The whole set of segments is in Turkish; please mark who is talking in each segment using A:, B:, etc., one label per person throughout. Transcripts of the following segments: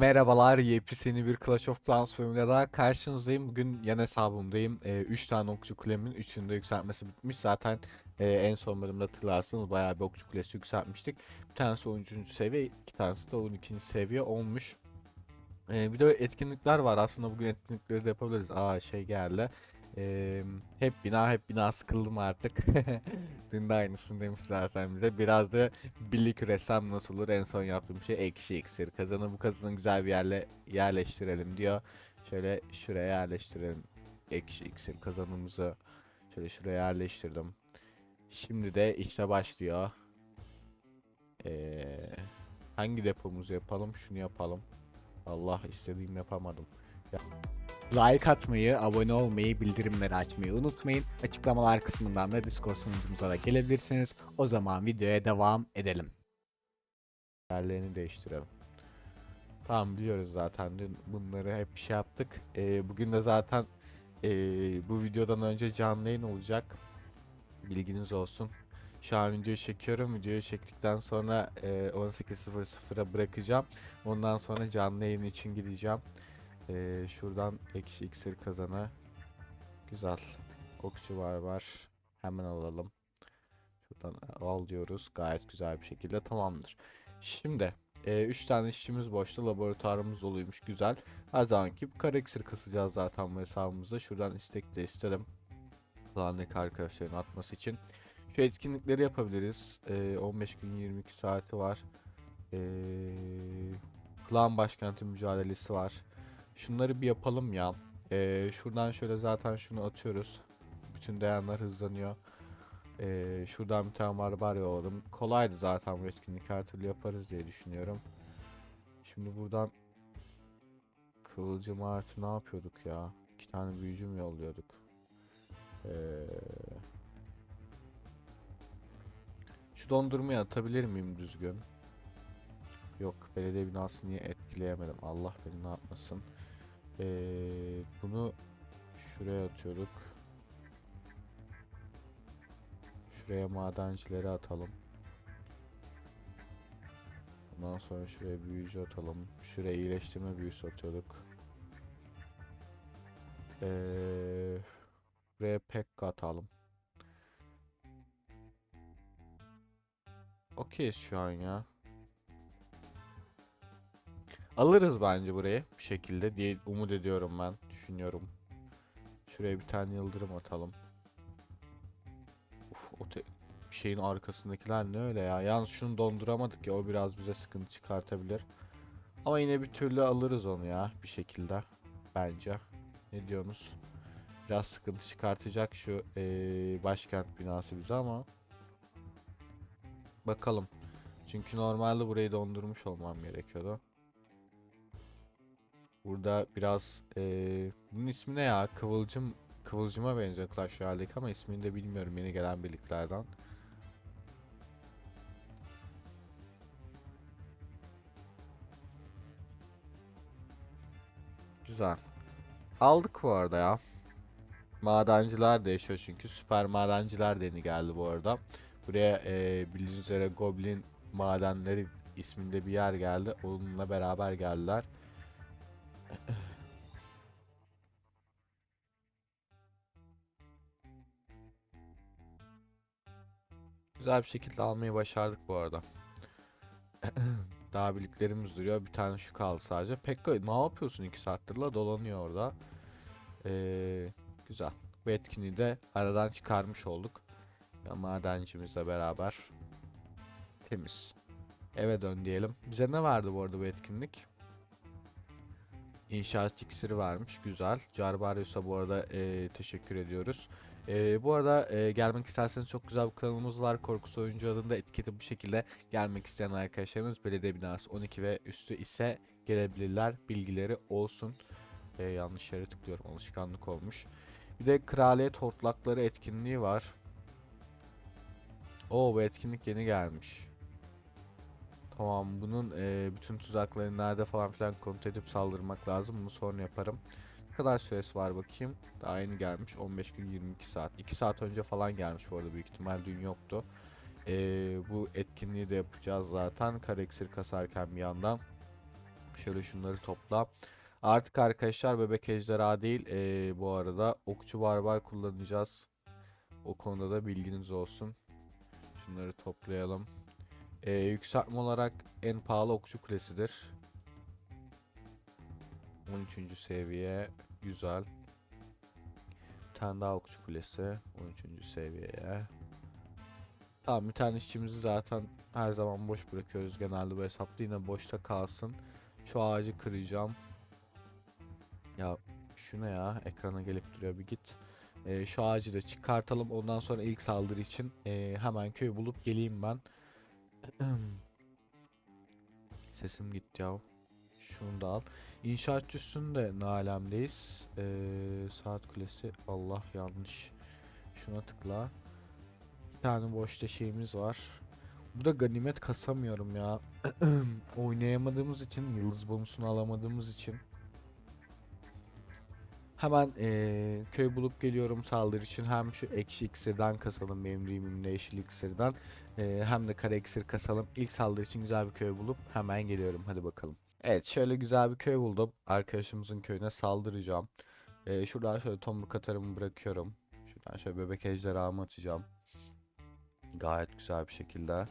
A: Merhabalar, yepyeni bir Clash of Clans bölümüyle daha karşınızdayım. Bugün yan hesabımdayım. 3 tane okçu kulemin 3'ünün de yükseltmesi bitmiş. Zaten e, en son bölümde hatırlarsınız bayağı bir okçu kulesi yükseltmiştik. Bir tanesi 13. seviye, iki tanesi de 12. seviye olmuş. E, bir de etkinlikler var. Aslında bugün etkinlikleri de yapabiliriz. Aa şey geldi. E, hep bina hep bina sıkıldım artık. Dün de aynısını demişler sen bize. Biraz da birlik ressam nasıl olur en son yaptığım şey ekşi iksir. Kazanı bu kazanı güzel bir yerle yerleştirelim diyor. Şöyle şuraya yerleştirelim ekşi iksir kazanımızı. Şöyle şuraya yerleştirdim. Şimdi de işte başlıyor. Ee, hangi depomuzu yapalım? Şunu yapalım. Allah istediğim yapamadım. Ya- Like atmayı, abone olmayı, bildirimleri açmayı unutmayın. Açıklamalar kısmından da Discord sunucumuza da gelebilirsiniz. O zaman videoya devam edelim. Yerlerini değiştirelim. Tamam biliyoruz zaten dün bunları hep şey yaptık. Ee, bugün de zaten ee, bu videodan önce canlı yayın olacak. Bilginiz olsun. Şu an videoyu çekiyorum. Videoyu çektikten sonra ee, 18.00'a bırakacağım. Ondan sonra canlı yayın için gideceğim. Ee, şuradan eksi iksir kazana. Güzel. Okçu var var. Hemen alalım. Şuradan al diyoruz. Gayet güzel bir şekilde tamamdır. Şimdi 3 tane işçimiz boşta. Laboratuvarımız doluymuş. Güzel. Her zamanki kara iksir kasacağız zaten bu hesabımızda. Şuradan istek de istedim. Klandaki arkadaşların atması için. Şu etkinlikleri yapabiliriz. Ee, 15 gün 22 saati var. Ee, klan başkenti mücadelesi var. Şunları bir yapalım ya. Ee, şuradan şöyle zaten şunu atıyoruz. Bütün dayanlar hızlanıyor. Ee, şuradan bir tane barbar yolladım. Kolaydı zaten bu etkinlik her türlü yaparız diye düşünüyorum. Şimdi buradan Kıvılcım artı ne yapıyorduk ya? İki tane büyücü mü yolluyorduk? Ee, şu dondurmayı atabilir miyim düzgün? Yok belediye binasını niye etkileyemedim Allah beni ne yapmasın. Ee, bunu şuraya atıyorduk. Şuraya madencileri atalım. Ondan sonra şuraya büyücü atalım. Şuraya iyileştirme büyüsü atıyorduk. Ee, buraya pekka atalım. Okey şu an ya. Alırız bence burayı bir şekilde diye umut ediyorum ben. Düşünüyorum. Şuraya bir tane yıldırım atalım. Uf, o şeyin arkasındakiler ne öyle ya. Yalnız şunu donduramadık ya o biraz bize sıkıntı çıkartabilir. Ama yine bir türlü alırız onu ya bir şekilde. Bence. Ne diyorsunuz? Biraz sıkıntı çıkartacak şu eee, başkent binası bize ama. Bakalım. Çünkü normalde burayı dondurmuş olmam gerekiyordu. Burada biraz eee bunun ismi ne ya? Kıvılcım Kıvılcıma benziyor Clash Royale'deki ama ismini de bilmiyorum yeni gelen birliklerden. Güzel. Aldık bu arada ya. Madenciler değişiyor çünkü. Süper madenciler de yeni geldi bu arada. Buraya eee bildiğiniz üzere Goblin madenleri isminde bir yer geldi. Onunla beraber geldiler. Güzel bir şekilde almayı başardık bu arada. Daha birliklerimiz duruyor. Bir tane şu kaldı sadece. Pekka ne yapıyorsun 2 saattir la dolanıyor orada. Ee, güzel. Bu etkinliği de aradan çıkarmış olduk. Ya madencimizle beraber temiz. Eve dön diyelim. Bize ne verdi bu arada bu etkinlik? İnşaat iksiri varmış. Güzel. Carbarius'a bu arada ee, teşekkür ediyoruz. Ee, bu arada e, gelmek isterseniz çok güzel bir kanalımız var. Korkusu Oyuncu adında etiketi bu şekilde gelmek isteyen arkadaşlarımız belediye binası 12 ve üstü ise gelebilirler. Bilgileri olsun. Ee, yanlış yere tıklıyorum. Alışkanlık olmuş. Bir de Kraliyet Hortlakları etkinliği var. Oo bu etkinlik yeni gelmiş. Tamam bunun e, bütün tuzakları nerede falan filan kontrol edip saldırmak lazım. Bunu sonra yaparım. Ne kadar süresi var bakayım. Daha yeni gelmiş. 15 gün 22 saat. 2 saat önce falan gelmiş bu arada büyük ihtimal dün yoktu. Ee, bu etkinliği de yapacağız zaten. Kara iksir kasarken bir yandan. Şöyle şunları topla. Artık arkadaşlar bebek ejderha değil ee, bu arada okçu barbar kullanacağız. O konuda da bilginiz olsun. Şunları toplayalım. Ee, yükseltme olarak en pahalı okçu kulesidir. 13. seviye güzel. Bir tane daha okçu kulesi 13. seviyeye. Tamam bir tane işçimizi zaten her zaman boş bırakıyoruz genelde bu hesapta yine boşta kalsın. Şu ağacı kıracağım. Ya şu ne ya ekrana gelip duruyor bir git. Ee, şu ağacı da çıkartalım ondan sonra ilk saldırı için ee, hemen köy bulup geleyim ben. Sesim gitti ya. Şunu da al. İnşaatçısının ne alemdeyiz. Ee, saat kulesi. Allah yanlış. Şuna tıkla. Bir tane boşta şeyimiz var. Burada ganimet kasamıyorum ya. Oynayamadığımız için, yıldız bonusunu alamadığımız için. Hemen ee, köy bulup geliyorum saldırı için. Hem şu ekşi iksirden kasalım benim rimimle yeşil iksirden. Ee, hem de kara iksir kasalım. İlk saldırı için güzel bir köy bulup hemen geliyorum. Hadi bakalım. Evet şöyle güzel bir köy buldum. Arkadaşımızın köyüne saldıracağım. Ee, şuradan şöyle tomruk atarımı bırakıyorum. Şuradan şöyle bebek ejderhamı atacağım. Gayet güzel bir şekilde.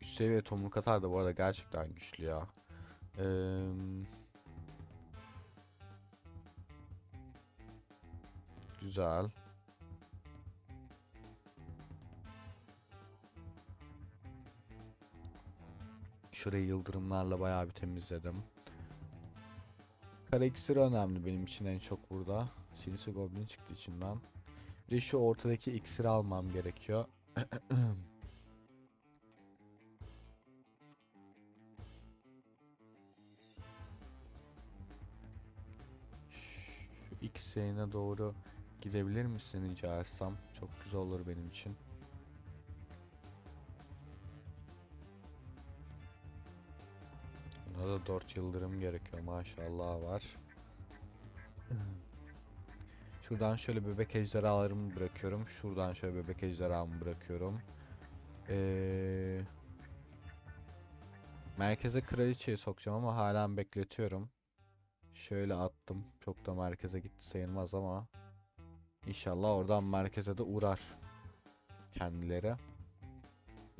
A: Üst seviye tomruk atar da bu arada gerçekten güçlü ya. Ee, güzel. Şurayı yıldırımlarla bayağı bir temizledim. Kara önemli benim için en çok burada. Sinisi Goblin çıktı içinden. Bir de şu ortadaki iksiri almam gerekiyor. İksirine doğru gidebilir misin rica etsem? Çok güzel olur benim için. Da 4 yıldırım gerekiyor maşallah var. Şuradan şöyle bebek ejderhalarımı bırakıyorum. Şuradan şöyle bebek ejderhamı bırakıyorum. Ee, merkeze kraliçeyi sokacağım ama halen bekletiyorum. Şöyle attım. Çok da merkeze gitti sayılmaz ama İnşallah oradan merkeze de uğrar kendileri.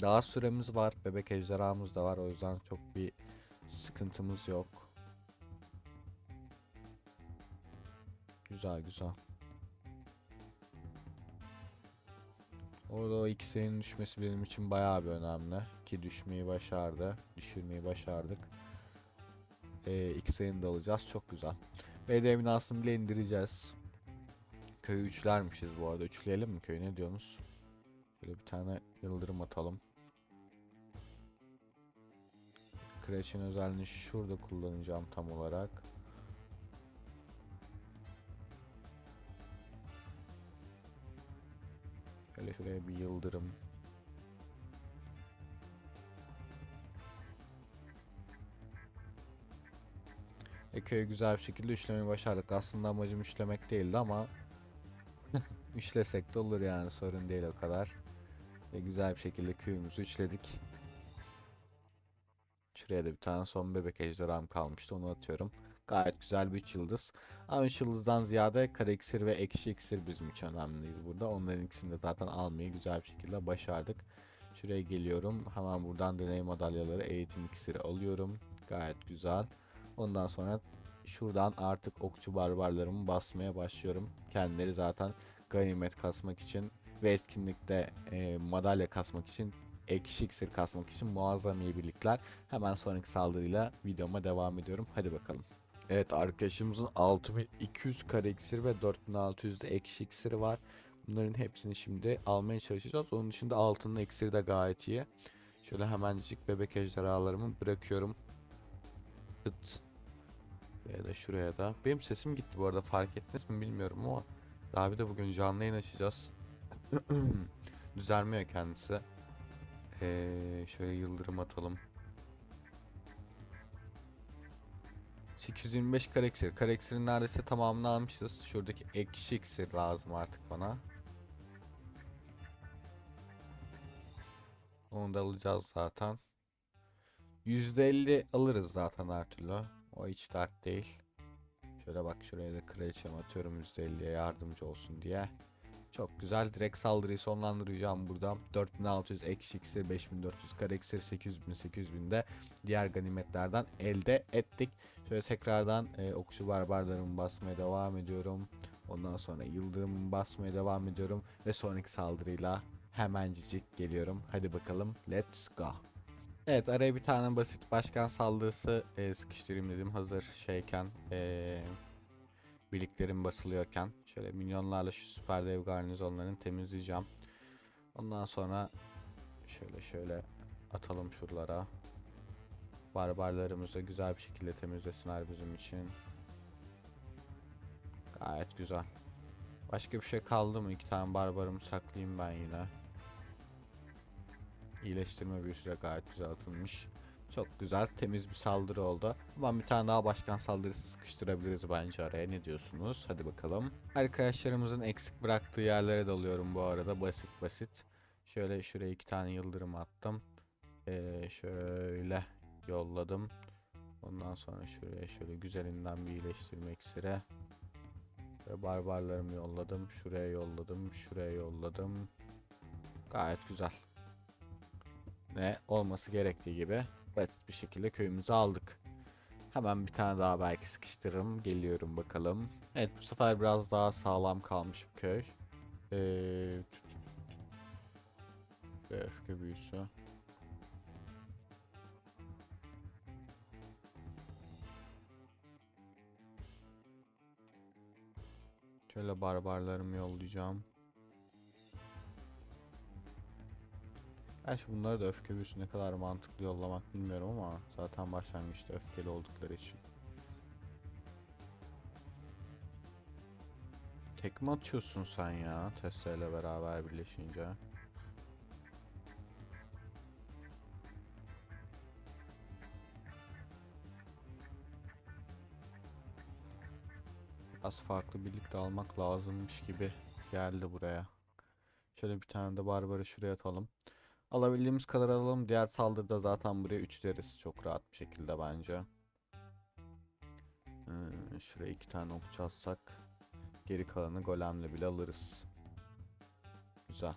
A: Daha süremiz var. Bebek ejderhamız da var. O yüzden çok bir sıkıntımız yok. Güzel güzel. Orada o ikisinin düşmesi benim için bayağı bir önemli. Ki düşmeyi başardı. Düşürmeyi başardık. Ee, ikisini de alacağız. Çok güzel. BD binasını bile indireceğiz. Köyü üçlermişiz bu arada. Üçleyelim mi köyü? Ne diyorsunuz? Böyle bir tane yıldırım atalım. Crash'in özelliğini şurada kullanacağım tam olarak. Şöyle şuraya bir yıldırım. E köyü güzel bir şekilde üçlemeyi başardık. Aslında amacım üçlemek değildi ama üçlesek de olur yani sorun değil o kadar. Ve güzel bir şekilde köyümüzü üçledik. Şuraya bir tane son bebek ejderham kalmıştı onu atıyorum. Gayet güzel bir 3 yıldız. Ama 3 yıldızdan ziyade kara iksir ve ekşi iksir bizim için önemliydi burada. Onların ikisini de zaten almayı güzel bir şekilde başardık. Şuraya geliyorum. Hemen buradan deney madalyaları eğitim iksiri alıyorum. Gayet güzel. Ondan sonra şuradan artık okçu barbarlarımı basmaya başlıyorum. Kendileri zaten ganimet kasmak için ve etkinlikte e, madalya kasmak için ekşi kasmak için muazzam iyi birlikler. Hemen sonraki saldırıyla videoma devam ediyorum. Hadi bakalım. Evet arkadaşımızın 6200 kare iksir ve 4600 de ekşi iksiri var. Bunların hepsini şimdi almaya çalışacağız. Onun dışında altının iksiri de gayet iyi. Şöyle hemencik bebek ejderhalarımı bırakıyorum. Hıt. Ya da şuraya da. Benim sesim gitti bu arada fark ettiniz mi bilmiyorum ama daha bir de bugün canlı yayın açacağız. Düzelmiyor kendisi. Ee, şöyle yıldırım atalım. 825 kare iksir. Kare iksirin neredeyse tamamını almışız. Şuradaki ekşi lazım artık bana. Onu da alacağız zaten. %50 alırız zaten her türlü. O hiç dert değil. Şöyle bak şuraya da kraliçemi atıyorum %50'ye yardımcı olsun diye. Çok güzel. Direkt saldırıyı sonlandıracağım burada. 4600 ekşi iksir, 5400 kare iksir, 8000 8000 de diğer ganimetlerden elde ettik. Şöyle tekrardan e, okçu barbarlarımı basmaya devam ediyorum. Ondan sonra yıldırımımı basmaya devam ediyorum. Ve sonraki saldırıyla hemencik geliyorum. Hadi bakalım let's go. Evet araya bir tane basit başkan saldırısı e, sıkıştırayım dedim. Hazır şeyken e, birliklerim basılıyorken. Şöyle milyonlarla şu süper dev garnizonlarını temizleyeceğim. Ondan sonra şöyle şöyle atalım şuralara. Barbarlarımızı güzel bir şekilde temizlesinler bizim için. Gayet güzel. Başka bir şey kaldı mı? İki tane barbarımı saklayayım ben yine. İyileştirme büyüsü de gayet güzel atılmış. Çok güzel temiz bir saldırı oldu. Ama bir tane daha başkan saldırısı sıkıştırabiliriz bence araya. Ne diyorsunuz? Hadi bakalım. Arkadaşlarımızın eksik bıraktığı yerlere dalıyorum bu arada. Basit basit. Şöyle şuraya iki tane yıldırım attım. Ee, şöyle yolladım. Ondan sonra şuraya şöyle güzelinden bir iyileştirme iksiri. Ve barbarlarımı yolladım. Şuraya yolladım. Şuraya yolladım. Gayet güzel. Ve olması gerektiği gibi basit bir şekilde köyümüzü aldık. Hemen bir tane daha belki sıkıştırırım. Geliyorum bakalım. Evet bu sefer biraz daha sağlam kalmış bir köy. Ee, öfke büyüsü. Şöyle barbarlarımı yollayacağım. Gerçi bunları da öfke büyüsü ne kadar mantıklı yollamak bilmiyorum ama zaten başlangıçta öfkeli oldukları için. Tekme atıyorsun sen ya Tesla ile beraber birleşince. Az farklı birlikte almak lazımmış gibi geldi buraya. Şöyle bir tane de barbarı şuraya atalım. Alabildiğimiz kadar alalım. Diğer saldırıda zaten buraya 3 deriz çok rahat bir şekilde bence. Ee, şuraya iki tane okçu atsak geri kalanı golemle bile alırız. Güzel.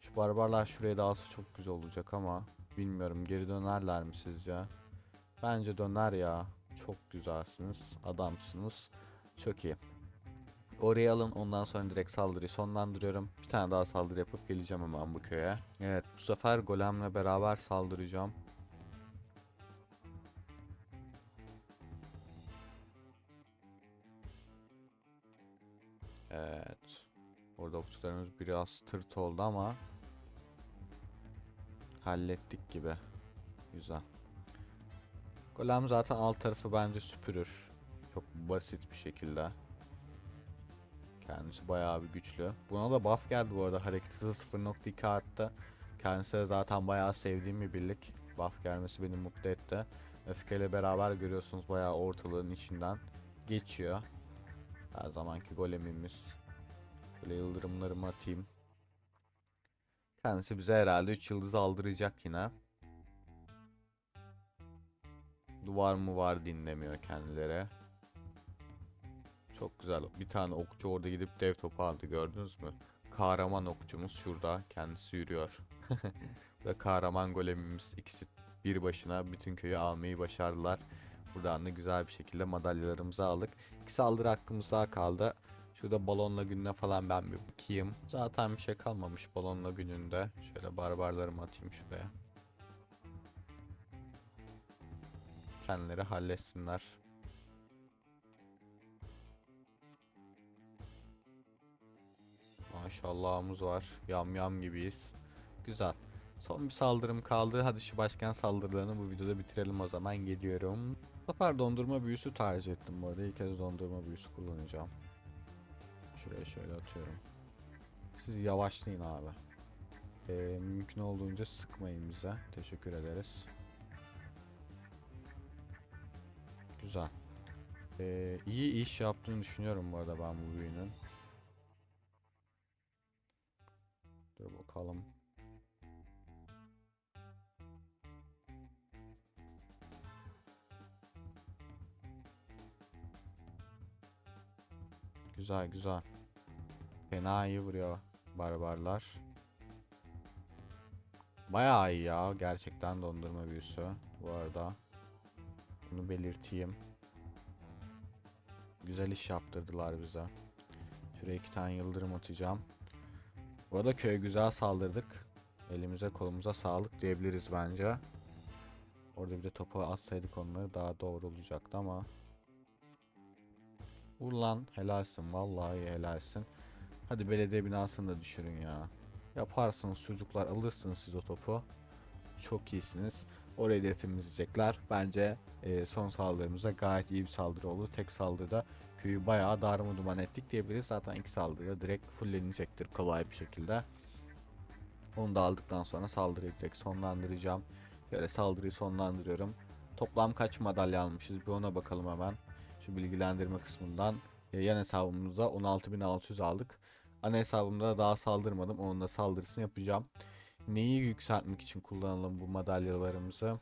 A: Şu barbarlar şuraya dağılsa çok güzel olacak ama bilmiyorum geri dönerler mi sizce? Bence döner ya. Çok güzelsiniz. Adamsınız. Çok iyi. Oraya alın ondan sonra direkt saldırıyı sonlandırıyorum. Bir tane daha saldırı yapıp geleceğim hemen bu köye. Evet bu sefer golemle beraber saldıracağım. Evet. Orada okçularımız biraz tırt oldu ama hallettik gibi. Güzel. Golem zaten alt tarafı bence süpürür. Çok basit bir şekilde. Kendisi bayağı bir güçlü. Buna da buff geldi bu arada. Hareket hızı 0.2 arttı. Kendisi de zaten bayağı sevdiğim bir birlik. Buff gelmesi beni mutlu etti. Öfkeyle beraber görüyorsunuz bayağı ortalığın içinden geçiyor. Her zamanki golemimiz. Böyle yıldırımlarımı atayım. Kendisi bize herhalde 3 yıldız aldıracak yine. Duvar mı var dinlemiyor kendileri. Çok güzel. Bir tane okçu orada gidip dev topu aldı gördünüz mü? Kahraman okçumuz şurada. Kendisi yürüyor. Ve kahraman golemimiz ikisi bir başına bütün köyü almayı başardılar. Buradan da güzel bir şekilde madalyalarımızı aldık. İki saldırı hakkımız daha kaldı. Şurada balonla gününe falan ben bir bakayım. Zaten bir şey kalmamış balonla gününde. Şöyle barbarlarımı atayım şuraya. Kendileri halletsinler. Maşallahımız var. Yam yam gibiyiz. Güzel. Son bir saldırım kaldı. Hadi şu başkan saldırılarını bu videoda bitirelim o zaman. Geliyorum. Bu sefer dondurma büyüsü tercih ettim bu arada. İlk kez dondurma büyüsü kullanacağım. Şuraya şöyle atıyorum. Siz yavaşlayın abi. Ee, mümkün olduğunca sıkmayın bize. Teşekkür ederiz. Güzel. Ee, iyi iş yaptığını düşünüyorum bu arada ben bu büyünün. Dur bakalım. Güzel güzel. Fena iyi vuruyor barbarlar. Bayağı iyi ya. Gerçekten dondurma büyüsü bu arada. Bunu belirteyim. Güzel iş yaptırdılar bize. Şuraya iki tane yıldırım atacağım. Burada köye güzel saldırdık. Elimize kolumuza sağlık diyebiliriz bence. Orada bir de topu atsaydık onları daha doğru olacaktı ama. Vur lan helalsin vallahi helalsin. Hadi belediye binasını da düşürün ya. Yaparsınız çocuklar alırsınız siz o topu. Çok iyisiniz. Orayı da temizleyecekler. Bence e, son saldırımıza gayet iyi bir saldırı olur. Tek saldırıda köyü bayağı darma duman ettik diyebiliriz. Zaten iki saldırıya direkt fullenecektir kolay bir şekilde. Onu da aldıktan sonra saldırıyı direkt sonlandıracağım. Böyle saldırıyı sonlandırıyorum. Toplam kaç madalya almışız bir ona bakalım hemen. Şu bilgilendirme kısmından. Yan hesabımıza 16.600 aldık. Ana hesabımda daha saldırmadım. Onun da saldırısını yapacağım. Neyi yükseltmek için kullanalım bu madalyalarımızı?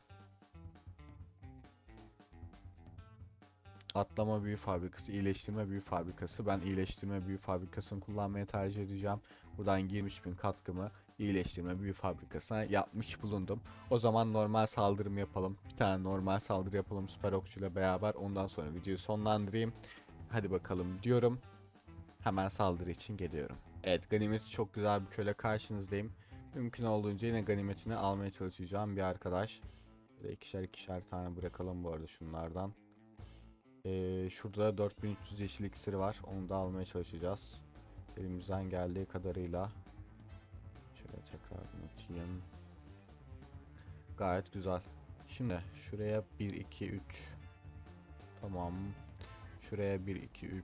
A: Atlama büyü fabrikası, iyileştirme büyü fabrikası. Ben iyileştirme büyü fabrikasını kullanmaya tercih edeceğim. Buradan 20.000 katkımı iyileştirme büyü fabrikasına yapmış bulundum. O zaman normal saldırım yapalım. Bir tane normal saldırı yapalım süper okçuyla beraber. Ondan sonra videoyu sonlandırayım. Hadi bakalım diyorum. Hemen saldırı için geliyorum. Evet ganimet çok güzel bir köle karşınızdayım. Mümkün olduğunca yine ganimetini almaya çalışacağım bir arkadaş. Böyle ikişer ikişer tane bırakalım bu arada şunlardan. Ee, şurada 4300 yeşil iksiri var. Onu da almaya çalışacağız. Elimizden geldiği kadarıyla. Şöyle tekrar atayım. Gayet güzel. Şimdi şuraya 1 2 3 Tamam. Şuraya 1 2 3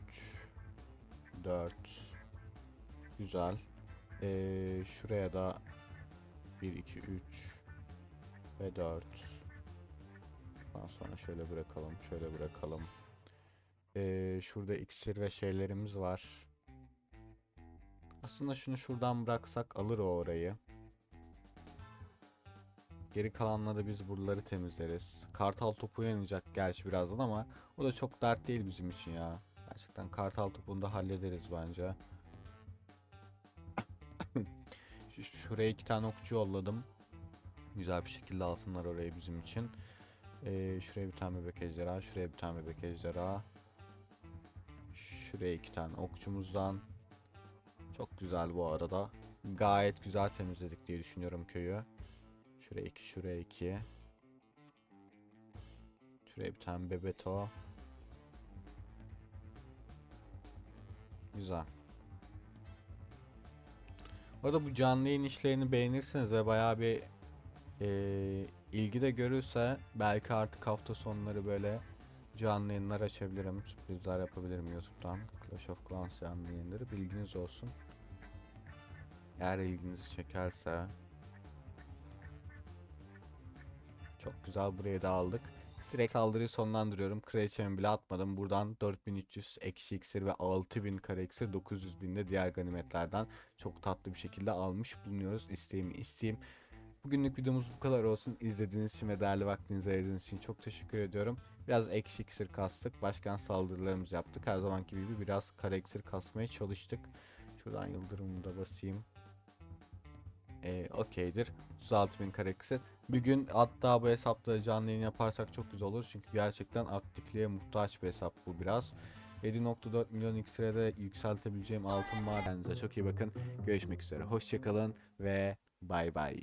A: 4 Güzel. Ee, şuraya da 1 2 3 ve 4 Daha sonra şöyle bırakalım, şöyle bırakalım. Ee, şurada iksir ve şeylerimiz var. Aslında şunu şuradan bıraksak alır o orayı. Geri kalanla da biz buraları temizleriz. Kartal topu yanacak gerçi birazdan ama o da çok dert değil bizim için ya. Gerçekten kartal topunu da hallederiz bence. Şu- Şuraya iki tane okçu yolladım. Güzel bir şekilde alsınlar orayı bizim için. Ee, şuraya bir tane bebek ejderha, şuraya bir tane bebek ejderha. Şuraya iki tane okçumuzdan. Çok güzel bu arada. Gayet güzel temizledik diye düşünüyorum köyü. Şuraya iki, şuraya iki. Şuraya bir tane bebeto. Güzel. Bu arada bu canlı yayın işlerini beğenirseniz ve bayağı bir eee ilgi de görürse belki artık hafta sonları böyle canlı yayınlar açabilirim. Sürprizler yapabilirim YouTube'dan. Clash of Clans canlı yayınları bilginiz olsun. Eğer ilginizi çekerse çok güzel burayı da aldık. Direkt saldırıyı sonlandırıyorum. Kraliçemi bile atmadım. Buradan 4300 eksi iksir ve 6000 kare iksir 900 bin de diğer ganimetlerden çok tatlı bir şekilde almış bulunuyoruz. İsteğimi isteyeyim. Bugünlük videomuz bu kadar olsun. İzlediğiniz için ve değerli vaktinizi ayırdığınız için çok teşekkür ediyorum. Biraz ekşi iksir kastık. Başkan saldırılarımızı yaptık. Her zamanki gibi biraz kare iksir kasmaya çalıştık. Şuradan yıldırımı da basayım. Ee, okeydir. 36 bin kare iksir. Bir gün hatta bu hesapta canlı yayın yaparsak çok güzel olur. Çünkü gerçekten aktifliğe muhtaç bir hesap bu biraz. 7.4 milyon iksire de yükseltebileceğim altın var. Kendinize çok iyi bakın. Görüşmek üzere. Hoşçakalın ve bay bay.